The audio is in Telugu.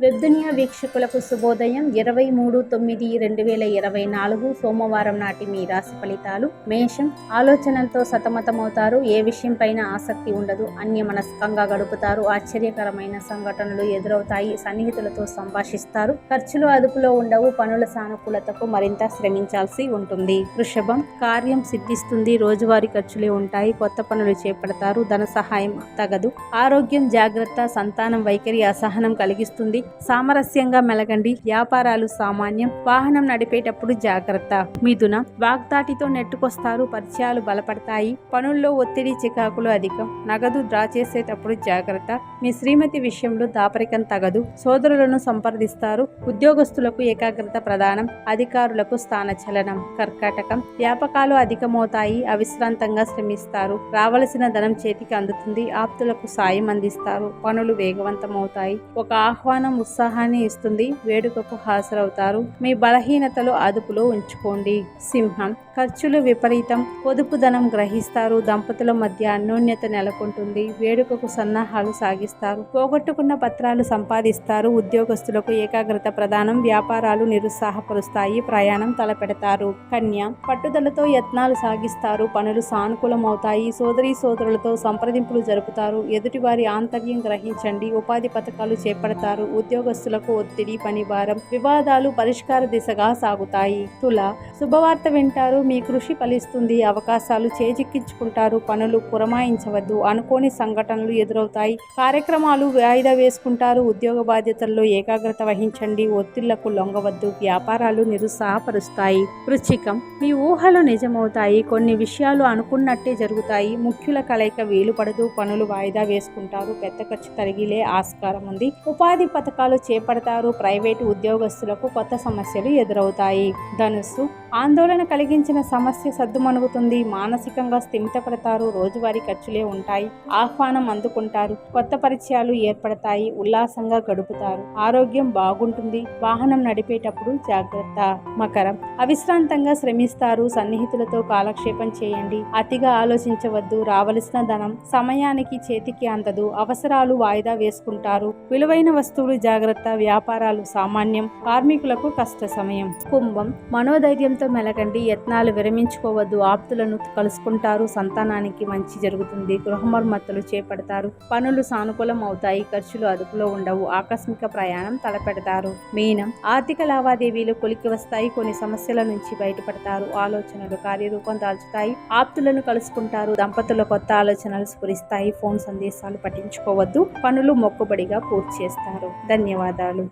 వెబ్దునియా వీక్షకులకు శుభోదయం. ఇరవై మూడు తొమ్మిది రెండు వేల ఇరవై నాలుగు సోమవారం నాటి మీ రాశి ఫలితాలు. మేషం ఆలోచనలతో సతమతమవుతారు. ఏ విషయం పైన ఆసక్తి ఉండదు. అన్యమనస్కంగా గడుపుతారు. ఆశ్చర్యకరమైన సంఘటనలు ఎదురవుతాయి. సన్నిహితులతో సంభాషిస్తారు. ఖర్చులు అదుపులో ఉండవు. పనుల సానుకూలతకు మరింత శ్రమించాల్సి ఉంటుంది. వృషభం కార్యం సిద్ధిస్తుంది. రోజువారీ ఖర్చులే ఉంటాయి. కొత్త పనులు చేపడతారు. ధన సహాయం తగదు. ఆరోగ్యం జాగ్రత్త. సంతానం వైఖరి అసహనం కలిగిస్తుంది. సామరస్యంగా మెలగండి. వ్యాపారాలు సామాన్యం. వాహనం నడిపేటప్పుడు జాగ్రత్త. మిథున వాగ్దాటితో నెట్టుకొస్తారు. పరిచయాలు బలపడతాయి. పనుల్లో ఒత్తిడి చికాకులు అధికం. నగదు డ్రా చేసేటప్పుడు జాగ్రత్త. మీ శ్రీమతి విషయంలో దాపరికం తగదు. సోదరులను సంప్రదిస్తారు. ఉద్యోగస్తులకు ఏకాగ్రత ప్రదానం అధికారులకు స్థానచలనం. కర్కాటకం. వ్యాపకాలు అధికమవుతాయి. అవిశ్రాంతంగా శ్రమిస్తారు. రావలసిన ధనం చేతికి అందుతుంది. ఆప్తులకు సాయం అందిస్తారు. పనులు వేగవంతమవుతాయి. ఒక ఆహ్వానం ఉత్సాహాన్ని ఇస్తుంది. వేడుకకు హాజరవుతారు. మీ బలహీనతలు అదుపులో ఉంచుకోండి. సింహం ఖర్చులు విపరీతం. పొదుపు ధనం గ్రహిస్తారు. దంపతుల మధ్య అన్యోన్యత నెలకొంటుంది. వేడుకకు సన్నాహాలు సాగిస్తారు. పోగొట్టుకున్న పత్రాలు సంపాదిస్తారు. ఉద్యోగస్తులకు ఏకాగ్రత ప్రదానం వ్యాపారాలు నిరుత్సాహపరుస్తాయి. ప్రయాణం తలపెడతారు. కన్య పట్టుదలతో యత్నాలు సాగిస్తారు. పనులు సానుకూలమవుతాయి. సోదరీ సోదరులతో సంప్రదింపులు జరుపుతారు. ఎదుటివారి ఆంతర్యం గ్రహించండి. ఉపాధి పథకాలు చేపడతారు. ఉద్యోగస్తులకు ఒత్తిడి పని భారం వివాదాలు పరిష్కార దిశగా సాగుతాయి. తుల శుభవార్త వింటారు. మీ కృషి ఫలిస్తుంది. అవకాశాలు చేజిక్కించుకుంటారు. పనులు పురమాయించవద్దు. అనుకోని సంఘటనలు ఎదురవుతాయి. కార్యక్రమాలు వాయిదా వేసుకుంటారు. ఉద్యోగ బాధ్యతల్లో ఏకాగ్రత వహించండి. ఒత్తిళ్ళకు లొంగవద్దు. వ్యాపారాలు నిరుత్సాహపరుస్తాయి. వృశ్చికం మీ ఊహలు నిజమవుతాయి. కొన్ని విషయాలు అనుకున్నట్టే జరుగుతాయి. ముఖ్యుల కలయిక వీలు పడదు పనులు వాయిదా వేసుకుంటారు. పెద్ద ఖర్చు తరిగిలే ఆస్కారం ఉంది. ఉపాధి పథకం పథకాలు చేపడతారు. ప్రైవేటు ఉద్యోగస్తులకు కొత్త సమస్యలు ఎదురవుతాయి. ధనుస్సు ఆందోళన కలిగించిన సమస్య సద్దుమణుగుతుంది. మానసికంగా స్థిమితపడతారు. రోజువారీ ఖర్చులే ఉంటాయి. ఆహ్వానం అందుకుంటారు. కొత్త పరిచయాలు ఏర్పడతాయి. ఉల్లాసంగా గడుపుతారు. ఆరోగ్యం బాగుంటుంది. వాహనం నడిపేటప్పుడు జాగ్రత్త మకరం. అవిశ్రాంతంగా శ్రమిస్తారు. సన్నిహితులతో కాలక్షేపం చేయండి. అతిగా ఆలోచించవద్దు. రావలసిన ధనం సమయానికి చేతికి అందదు. అవసరాలు వాయిదా వేసుకుంటారు. విలువైన వస్తువులు జాగ్రత్త. వ్యాపారాలు సామాన్యం. కార్మికులకు కష్ట సమయం కుంభం. మనోధైర్యం మనోధైర్యంతో మెలగండి యత్నాలు విరమించుకోవద్దు. ఆప్తులను కలుసుకుంటారు. సంతానానికి మంచి జరుగుతుంది. గృహమర్మతులు చేపడతారు. పనులు సానుకూలం అవుతాయి. ఖర్చులు అదుపులో ఉండవు. ఆకస్మిక ప్రయాణం తలపెడతారు. మీనం. ఆర్థిక లావాదేవీలు కొలికి వస్తాయి. కొన్ని సమస్యల నుంచి బయటపడతారు. ఆలోచనలు కార్యరూపం దాల్చుతాయి. ఆప్తులను కలుసుకుంటారు. దంపతుల కొత్త ఆలోచనలు స్ఫురిస్తాయి. ఫోన్ సందేశాలు పట్టించుకోవద్దు. పనులు మొక్కుబడిగా పూర్తి చేస్తారు. ధన్యవాదాలు.